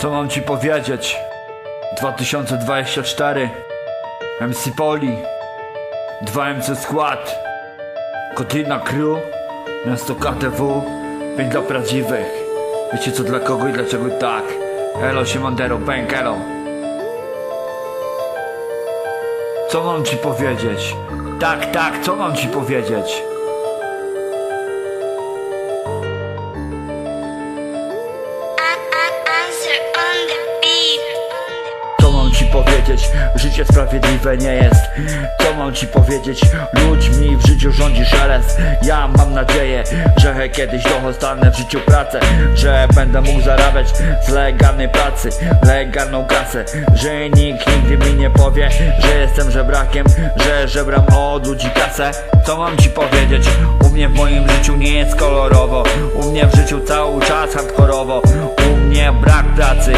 Co mam ci powiedzieć? 2024 MC Poli. 2MC Skład. Kotlina Crew. Miasto KTW 5 dla prawdziwych. Wiecie co dla kogo i dlaczego tak? Elo Siemandero, Bank Elo. Co mam ci powiedzieć? Tak, tak, co mam ci powiedzieć? Powiedzieć? Życie sprawiedliwe nie jest Co mam ci powiedzieć? Ludźmi w życiu rządzi szelest Ja mam nadzieję, że kiedyś dostanę w życiu pracę Że będę mógł zarabiać z legalnej pracy Legalną kasę Że nikt nigdy mi nie powie, że jestem żebrakiem Że żebram od ludzi kasę Co mam ci powiedzieć? U mnie w moim życiu nie jest kolorowo U mnie w życiu cały czas hardkorowo U mnie brak pracy,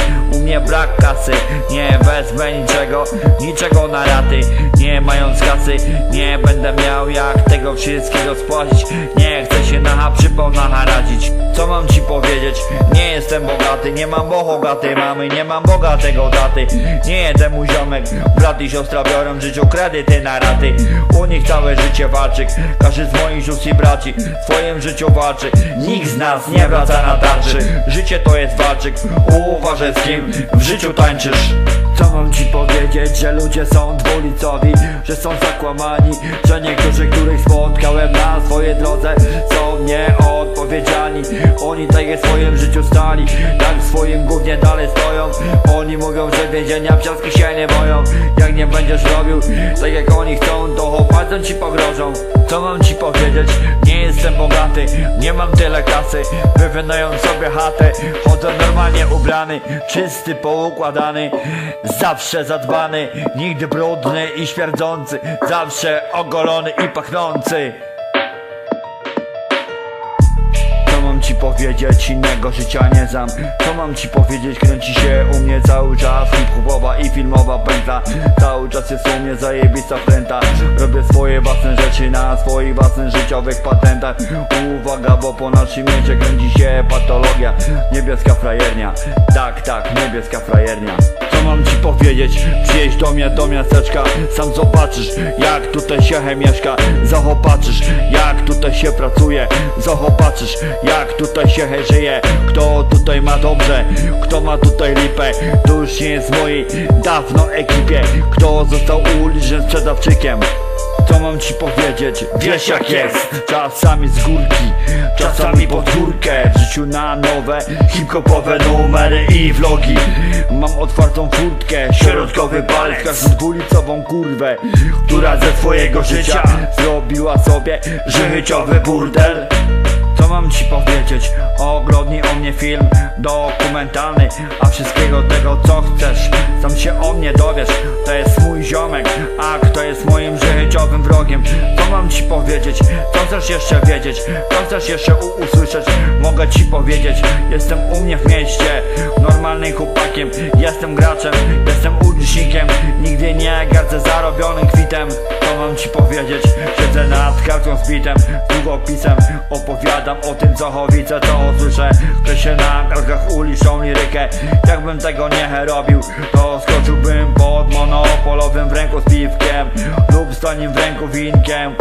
mnie brak kasy Nie wezmę niczego, niczego na raty. Nie mając kasy, nie będę miał jak tego wszystkiego spłacić. Nie chcę się na przypał naharadzić Co mam ci powiedzieć? Nie jestem bogaty, nie mam bogatej mamy Nie mam bogatego daty. Nie jestem mu ziomek, brat i siostra biorą w życiu kredyty na raty. U nich całe życie walczy Każdy z moich sióstr i braci w swoim życiu walczy. Nikt z nas nie wraca na tarczy Życie to jest walczyk, uważaj z kim w życiu tańczysz. Co mam ci powiedzieć, że ludzie są dwulicowi Że są zakłamani, że niektórzy, których spotkałem Oni tak jak w swoim życiu stali Tak w swoim gównie dalej stoją. Oni mówią, że więzienia piaski się nie boją. Jak nie będziesz robił tak jak oni chcą To chłopacy ci pogrożą Co mam ci powiedzieć? Nie jestem bogaty, nie mam tyle kasy. Wywynając sobie chatę Chodzę normalnie ubrany Czysty, poukładany Zawsze zadbany Nigdy brudny i śmierdzący Zawsze ogolony i pachnący powiedzieć, innego życia nie znam. Co mam ci powiedzieć, kręci się u mnie cały czas. Hip-hopowa i filmowa pętla. Cały czas jest u mnie zajebista wkręta. Robię swoje własne rzeczy na swoich własnych życiowych patentach. Uwaga, bo po naszym mieście kręci się patologia. Niebieska frajernia, tak, tak, niebieska frajernia powiedzieć, przyjedź do mnie, do miasteczka Sam zobaczysz, jak tutaj się mieszka. Zachopatrzysz, jak tutaj się pracuje. Zachopatrzysz, jak tutaj się żyje. Kto tutaj ma dobrze, kto ma tutaj lipę. To już nie jest mojej dawno ekipie. Kto został ulicznym sprzedawczykiem co mam ci powiedzieć? Wiesz jak jest. Czasami z górki, czasami pod górkę. W życiu na nowe, hip-hopowe numery i vlogi. Mam otwartą furtkę, środkowy palec. Każdą dwulicową kurwę Która ze swojego życia Zrobiła sobie życiowy burdel mam ci powiedzieć? Oglądnij o mnie film dokumentalny A wszystkiego tego co chcesz Sam się o mnie dowiesz To jest mój ziomek A kto jest moim życiowym wrogiem Co mam ci powiedzieć? Co chcesz jeszcze wiedzieć? Co chcesz jeszcze usłyszeć? Mogę ci powiedzieć Jestem u mnie w mieście Normalnym chłopakiem Jestem graczem Jestem ulicznikiem Nigdy nie gardzę zarobionym kwitem mam ci powiedzieć? Siedzę nad kartą z bitem Długopisem opowiadam o tym co widzę, co słyszę Że się na karkach uliczną lirykę Jakbym tego nie robił To skoczyłbym pod monopolowym w ręku z piwkiem Lub z w ręku winkiem